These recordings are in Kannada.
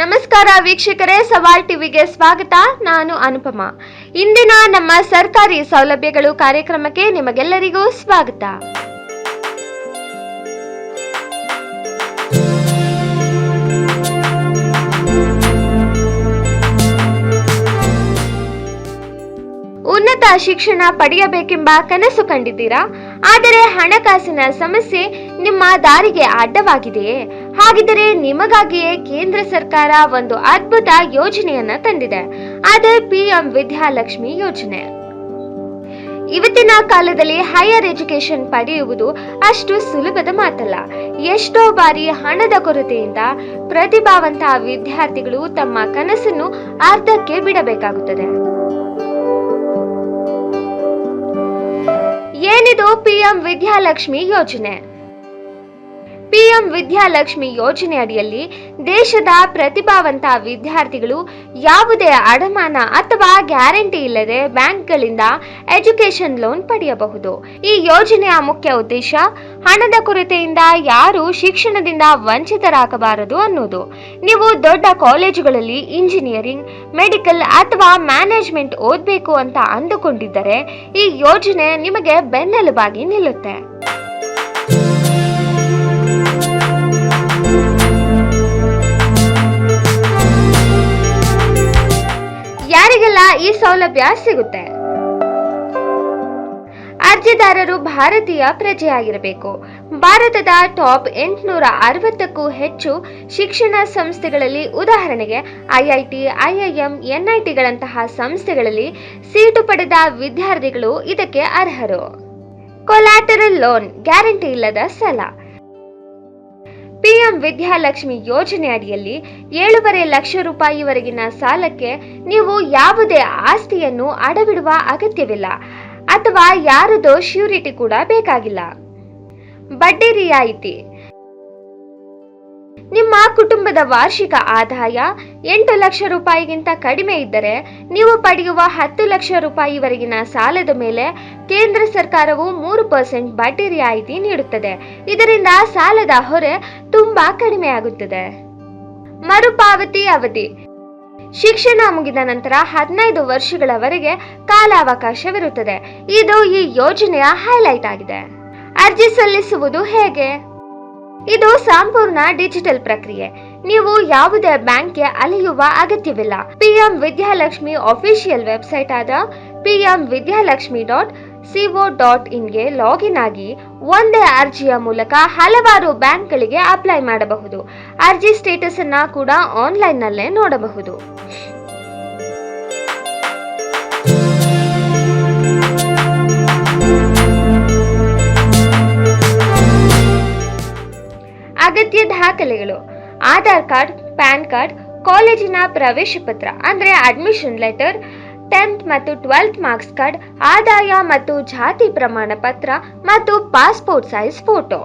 ನಮಸ್ಕಾರ ವೀಕ್ಷಕರೇ, ಸವಾಲ್ ಟಿವಿಗೆ ಸ್ವಾಗತ. ನಾನು ಅನುಪಮ. ಇಂದಿನ ನಮ್ಮ ಸರ್ಕಾರಿ ಸೌಲಭ್ಯಗಳು ಕಾರ್ಯಕ್ರಮಕ್ಕೆ ನಿಮಗೆಲ್ಲರಿಗೂ ಸ್ವಾಗತ. ಉನ್ನತ ಶಿಕ್ಷಣ ಪಡೆಯಬೇಕೆಂಬ ಕನಸು ಕಂಡಿದ್ದೀರಾ? ಆದರೆ ಹಣಕಾಸಿನ ಸಮಸ್ಯೆ ನಿಮ್ಮ ದಾರಿಗೆ ಅಡ್ಡವಾಗಿದೆಯೇ ಹಾಗಿದ್ದರೆ ನಿಮಗಾಗಿಯೇ ಕೇಂದ್ರ ಸರ್ಕಾರ ಒಂದು ಅದ್ಭುತ ಯೋಜನೆಯನ್ನ ತಂದಿದೆ. ಅದೇ ಪಿಎಂ ವಿದ್ಯಾಲಕ್ಷ್ಮಿ ಯೋಜನೆ. ಇವತ್ತಿನ ಕಾಲದಲ್ಲಿ ಹೈಯರ್ ಎಜುಕೇಶನ್ ಪಡೆಯುವುದು ಅಷ್ಟು ಸುಲಭದ ಮಾತಲ್ಲ. ಎಷ್ಟೋ ಬಾರಿ ಹಣದ ಕೊರತೆಯಿಂದ ಪ್ರತಿಭಾವಂತ ವಿದ್ಯಾರ್ಥಿಗಳು ತಮ್ಮ ಕನಸನ್ನು ಅರ್ಧಕ್ಕೆ ಬಿಡಬೇಕಾಗುತ್ತದೆ. ಏನಿದು ಪಿಎಂ ವಿದ್ಯಾಲಕ್ಷ್ಮಿ ಯೋಜನೆ? ಪಿಎಂ ವಿದ್ಯಾಲಕ್ಷ್ಮಿ ಯೋಜನೆ ಅಡಿಯಲ್ಲಿ ದೇಶದ ಪ್ರತಿಭಾವಂತ ವಿದ್ಯಾರ್ಥಿಗಳು ಯಾವುದೇ ಅಡಮಾನ ಅಥವಾ ಗ್ಯಾರಂಟಿ ಇಲ್ಲದೆ ಬ್ಯಾಂಕ್ಗಳಿಂದ ಎಜುಕೇಶನ್ ಲೋನ್ ಪಡೆಯಬಹುದು. ಈ ಯೋಜನೆಯ ಮುಖ್ಯ ಉದ್ದೇಶ ಹಣದ ಕೊರತೆಯಿಂದ ಯಾರು ಶಿಕ್ಷಣದಿಂದ ವಂಚಿತರಾಗಬಾರದು ಅನ್ನೋದು. ನೀವು ದೊಡ್ಡ ಕಾಲೇಜುಗಳಲ್ಲಿ ಇಂಜಿನಿಯರಿಂಗ್, ಮೆಡಿಕಲ್ ಅಥವಾ ಮ್ಯಾನೇಜ್ಮೆಂಟ್ ಓದಬೇಕು ಅಂತ ಅಂದುಕೊಂಡಿದ್ದರೆ ಈ ಯೋಜನೆ ನಿಮಗೆ ಬೆನ್ನೆಲುಬಾಗಿ ನಿಲ್ಲುತ್ತೆ. ಸೌಲಭ್ಯ ಸಿಗುತ್ತೆ. ಅರ್ಜಿದಾರರು ಭಾರತೀಯ ಪ್ರಜೆಯಾಗಿರಬೇಕು. ಭಾರತದ ಟಾಪ್ ಎಂಟುನೂರ ಅರವತ್ತಕ್ಕೂ ಹೆಚ್ಚು ಶಿಕ್ಷಣ ಸಂಸ್ಥೆಗಳಲ್ಲಿ ಉದಾಹರಣೆಗೆ ಐಐಟಿ ಐಐಎಂ ಎನ್ಐಟಿಗಳಂತಹ ಸಂಸ್ಥೆಗಳಲ್ಲಿ ಸೀಟು ಪಡೆದ ವಿದ್ಯಾರ್ಥಿಗಳು ಇದಕ್ಕೆ ಅರ್ಹರು. ಕೊಲ್ಯಾಟರಲ್ ಲೋನ್ ಗ್ಯಾರಂಟಿ ಇಲ್ಲದ ಸಾಲ. ಪಿಎಂ ವಿದ್ಯಾಲಕ್ಷ್ಮಿ ಯೋಜನೆ ಅಡಿಯಲ್ಲಿ ಏಳೂವರೆ ಲಕ್ಷ ರೂಪಾಯಿವರೆಗಿನ ಸಾಲಕ್ಕೆ ನೀವು ಯಾವುದೇ ಆಸ್ತಿಯನ್ನು ಅಡವಿಡುವ ಅಗತ್ಯವಿಲ್ಲ ಅಥವಾ ಯಾರದೋ ಶ್ಯೂರಿಟಿ ಕೂಡ ಬೇಕಾಗಿಲ್ಲ. ಬಡ್ಡಿ ರಿಯಾಯಿತಿ. ನಿಮ್ಮ ಕುಟುಂಬದ ವಾರ್ಷಿಕ ಆದಾಯ ಎಂಟು ಲಕ್ಷ ರೂಪಾಯಿಗಿಂತ ಕಡಿಮೆ ಇದ್ದರೆ ನೀವು ಪಡೆಯುವ ಹತ್ತು ಲಕ್ಷ ರೂಪಾಯಿವರೆಗಿನ ಸಾಲದ ಮೇಲೆ ಕೇಂದ್ರ ಸರ್ಕಾರವು ಮೂರು ಪರ್ಸೆಂಟ್ ಬಡ್ಡಿ ರಿಯಾಯಿತಿ ನೀಡುತ್ತದೆ. ಇದರಿಂದ ಸಾಲದ ಹೊರೆ ತುಂಬಾ ಕಡಿಮೆಯಾಗುತ್ತದೆ ಮರುಪಾವತಿ ಅವಧಿ. ಶಿಕ್ಷಣ ಮುಗಿದ ನಂತರ ಹದಿನೈದು ವರ್ಷಗಳವರೆಗೆ ಕಾಲಾವಕಾಶವಿರುತ್ತದೆ. ಇದು ಈ ಯೋಜನೆಯ ಹೈಲೈಟ್ ಆಗಿದೆ. ಅರ್ಜಿ ಸಲ್ಲಿಸುವುದು ಹೇಗೆ? ಇದು ಸಂಪೂರ್ಣ ಡಿಜಿಟಲ್ ಪ್ರಕ್ರಿಯೆ. ನೀವು ಯಾವುದೇ ಬ್ಯಾಂಕ್ಗೆ ಅಲೆಯುವ ಅಗತ್ಯವಿಲ್ಲ. ಪಿಎಂ ವಿದ್ಯಾಲಕ್ಷ್ಮಿ ಅಫಿಷಿಯಲ್ ವೆಬ್ಸೈಟ್ ಆದ PM Vidyalakshmi dot CO dot ಇನ್ಗೆ login ಆಗಿ ಒಂದೇ ಅರ್ಜಿಯ ಮೂಲಕ ಹಲವಾರು ಬ್ಯಾಂಕ್ಗಳಿಗೆ ಅಪ್ಲೈ ಮಾಡಬಹುದು. ಅರ್ಜಿ ಸ್ಟೇಟಸ್ ಅನ್ನ ಕೂಡ ಆನ್ಲೈನ್ನಲ್ಲೇ ನೋಡಬಹುದು. ಅಗತ್ಯ ದಾಖಲೆಗಳು. ಆಧಾರ್ ಕಾರ್ಡ್, ಪ್ಯಾನ್ ಕಾರ್ಡ್, ಕಾಲೇಜಿನ ಪ್ರವೇಶ ಪತ್ರ, ಅಂದರೆ ಅಡ್ಮಿಷನ್ ಲೆಟರ್ ಟೆಂತ್ ಮತ್ತು ಟ್ವೆಲ್ತ್ ಮಾರ್ಕ್ಸ್ ಕಾರ್ಡ್, ಆದಾಯ ಮತ್ತು ಜಾತಿ ಪ್ರಮಾಣ ಪತ್ರ ಮತ್ತು passport size photo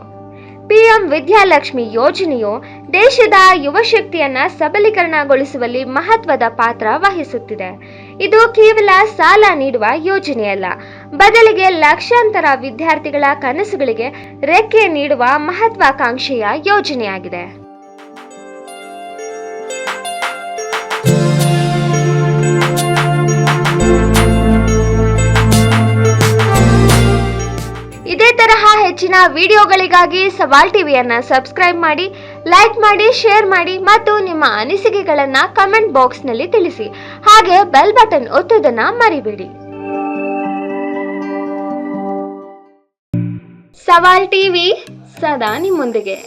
PM Vidyalakshmi ಯೋಜನೆಯು ದೇಶದ ಯುವ ಶಕ್ತಿಯನ್ನ ಸಬಲೀಕರಣಗೊಳಿಸುವಲ್ಲಿ ಮಹತ್ವದ ಪಾತ್ರ ವಹಿಸುತ್ತಿದೆ. ಇದು ಕೇವಲ ಸಾಲ ನೀಡುವ ಯೋಜನೆಯಲ್ಲ. ಬದಲಿಗೆ ಲಕ್ಷಾಂತರ ವಿದ್ಯಾರ್ಥಿಗಳ ಕನಸುಗಳಿಗೆ ರೆಕ್ಕೆ ನೀಡುವ ಮಹತ್ವಾಕಾಂಕ್ಷೆಯ ಯೋಜನೆಯಾಗಿದೆ. ಹೆಚ್ಚಿನ ವಿಡಿಯೋಗಳಿಗಾಗಿ ಸವಾಲ್ ಟಿವಿಯನ್ನು ಸಬ್ಸ್ಕ್ರೈಬ್ ಮಾಡಿ, ಲೈಕ್ ಮಾಡಿ, ಶೇರ್ ಮಾಡಿ ಮತ್ತು ನಿಮ್ಮ ಅನಿಸಿಕೆಗಳನ್ನು ಕಮೆಂಟ್ ಬಾಕ್ಸ್ನಲ್ಲಿ ತಿಳಿಸಿ. ಹಾಗೆ ಬೆಲ್ ಬಟನ್ ಒತ್ತುವುದನ್ನ ಮರಿಬೇಡಿ. ಸವಾಲ್ ಟಿವಿ ಸದಾ ನಿಮ್ಮೊಂದಿಗೆ.